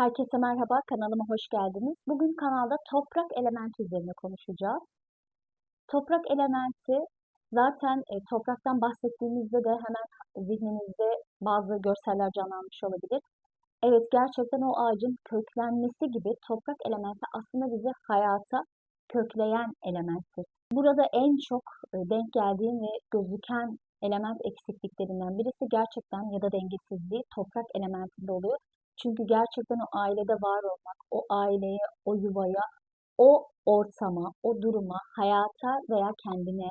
Herkese merhaba, kanalıma hoş geldiniz. Bugün kanalda toprak elementi üzerine konuşacağız. Toprak elementi zaten e, topraktan bahsettiğimizde de hemen zihninizde bazı görseller canlanmış olabilir. Evet gerçekten o ağacın köklenmesi gibi toprak elementi aslında bizi hayata kökleyen elementtir. Burada en çok e, denk geldiğim ve gözüken element eksikliklerinden birisi gerçekten ya da dengesizliği toprak elementinde oluyor. Çünkü gerçekten o ailede var olmak, o aileye, o yuvaya, o ortama, o duruma, hayata veya kendine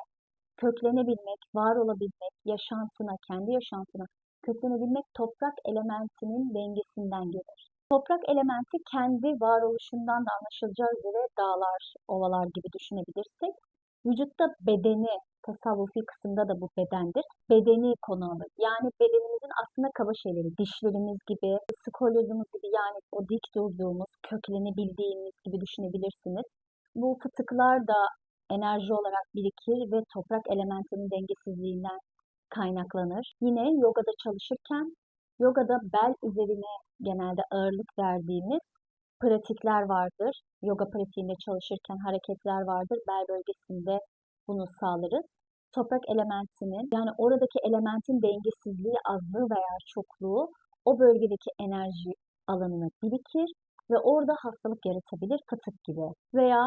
köklenebilmek, var olabilmek, yaşantına, kendi yaşantına köklenebilmek toprak elementinin dengesinden gelir. Toprak elementi kendi varoluşundan da anlaşılacağı üzere dağlar, ovalar gibi düşünebilirsek, vücutta bedeni, tasavvufi kısımda da bu bedendir. Bedeni konu alır. Yani bedenimizin aslında kaba şeyleri, dişlerimiz gibi, skolyozumuz gibi yani o dik durduğumuz, köklenebildiğimiz gibi düşünebilirsiniz. Bu fıtıklar da enerji olarak birikir ve toprak elementinin dengesizliğinden kaynaklanır. Yine yogada çalışırken, yogada bel üzerine genelde ağırlık verdiğimiz pratikler vardır. Yoga pratiğinde çalışırken hareketler vardır. Bel bölgesinde bunu sağlarız. Toprak elementinin yani oradaki elementin dengesizliği, azlığı veya çokluğu o bölgedeki enerji alanına birikir ve orada hastalık yaratabilir fıtık gibi. Veya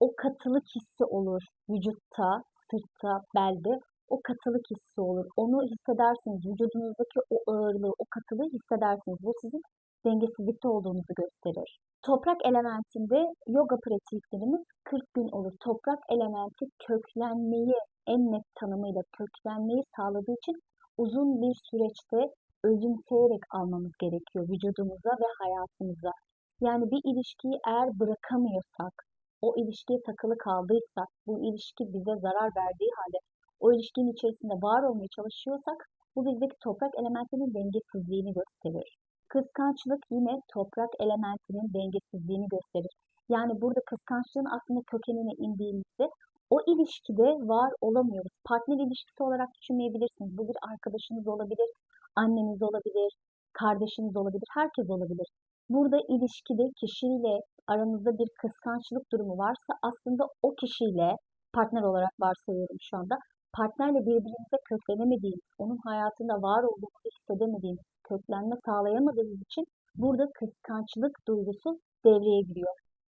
o katılık hissi olur vücutta, sırtta, belde o katılık hissi olur. Onu hissedersiniz. Vücudunuzdaki o ağırlığı, o katılığı hissedersiniz. Bu sizin dengesizlikte olduğunuzu gösterir. Toprak elementinde yoga pratiklerimiz 40 gün olur. Toprak elementi köklenmeyi en net tanımıyla köklenmeyi sağladığı için uzun bir süreçte özümseyerek almamız gerekiyor vücudumuza ve hayatımıza. Yani bir ilişkiyi eğer bırakamıyorsak, o ilişkiye takılı kaldıysak, bu ilişki bize zarar verdiği halde o ilişkinin içerisinde var olmaya çalışıyorsak bu bizdeki toprak elementinin dengesizliğini gösterir. Kıskançlık yine toprak elementinin dengesizliğini gösterir. Yani burada kıskançlığın aslında kökenine indiğimizde o ilişkide var olamıyoruz. Partner ilişkisi olarak düşünmeyebilirsiniz. Bu bir arkadaşınız olabilir, anneniz olabilir, kardeşiniz olabilir, herkes olabilir. Burada ilişkide kişiyle aranızda bir kıskançlık durumu varsa aslında o kişiyle partner olarak varsayıyorum şu anda. Partnerle birbirinize köklenemediğiniz, onun hayatında var olduğunuzu hissedemediğiniz, köklenme sağlayamadığınız için burada kıskançlık duygusu devreye giriyor.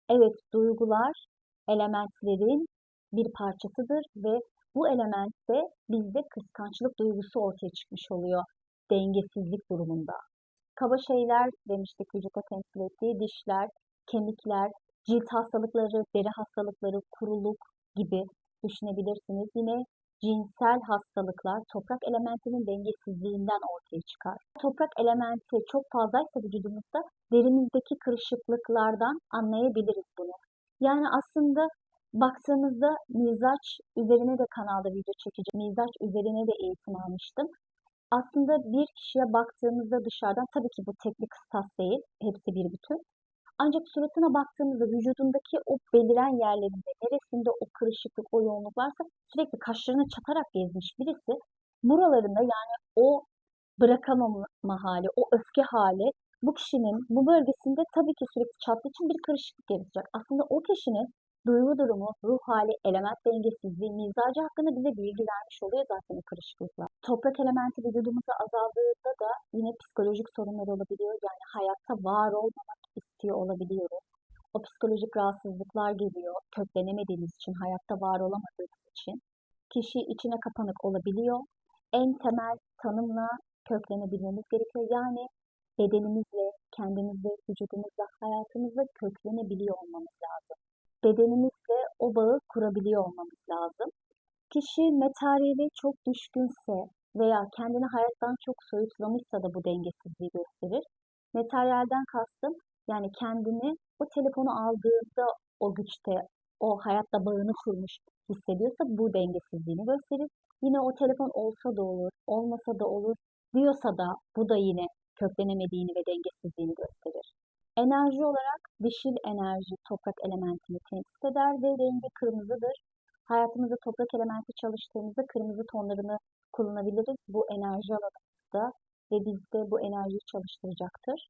Evet, duygular elementlerin bir parçasıdır ve bu elementte bizde kıskançlık duygusu ortaya çıkmış oluyor dengesizlik durumunda. Kaba şeyler demiştik vücuda temsil ettiği dişler, kemikler, cilt hastalıkları, deri hastalıkları, kuruluk gibi düşünebilirsiniz. Yine cinsel hastalıklar toprak elementinin dengesizliğinden ortaya çıkar. Toprak elementi çok fazlaysa vücudumuzda derimizdeki kırışıklıklardan anlayabiliriz bunu. Yani aslında baktığımızda mizaç üzerine de kanalda video çekeceğim. Mizaç üzerine de eğitim almıştım. Aslında bir kişiye baktığımızda dışarıdan tabii ki bu teknik kıstas değil, hepsi bir bütün. Ancak suratına baktığımızda vücudundaki o beliren yerlerinde, neresinde o kırışıklık, o yoğunluk varsa sürekli kaşlarını çatarak gezmiş birisi buralarında yani o bırakamama hali, o öfke hali bu kişinin bu bölgesinde tabii ki sürekli çattığı için bir kırışıklık yaratacak. Aslında o kişinin duygu durumu, ruh hali, element dengesizliği, mizacı hakkında bize bilgi vermiş oluyor zaten o kırışıklıklar. Toprak elementi vücudumuza azaldığında da yine psikolojik sorunlar olabiliyor. Yani hayatta var olmamak istiyor olabiliyoruz. O psikolojik rahatsızlıklar geliyor. Köklenemediğimiz için, hayatta var olamadığımız için. Kişi içine kapanık olabiliyor. En temel tanımla köklenebilmemiz gerekiyor. Yani bedenimizle, kendimizle, vücudumuzla, hayatımızla köklenebiliyor olmamız lazım bedenimizle o bağı kurabiliyor olmamız lazım. Kişi materyale çok düşkünse veya kendini hayattan çok soyutlamışsa da bu dengesizliği gösterir. Materyalden kastım yani kendini o telefonu aldığında o güçte, o hayatta bağını kurmuş hissediyorsa bu dengesizliğini gösterir. Yine o telefon olsa da olur, olmasa da olur diyorsa da bu da yine köklenemediğini ve dengesizliğini gösterir. Enerji olarak dişil enerji toprak elementini temsil eder ve rengi kırmızıdır. Hayatımızda toprak elementi çalıştığımızda kırmızı tonlarını kullanabiliriz bu enerji alanımızda ve bizde bu enerjiyi çalıştıracaktır.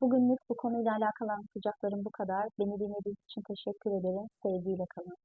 Bugünlük bu konuyla alakalı anlatacaklarım bu kadar. Beni dinlediğiniz için teşekkür ederim. Sevgiyle kalın.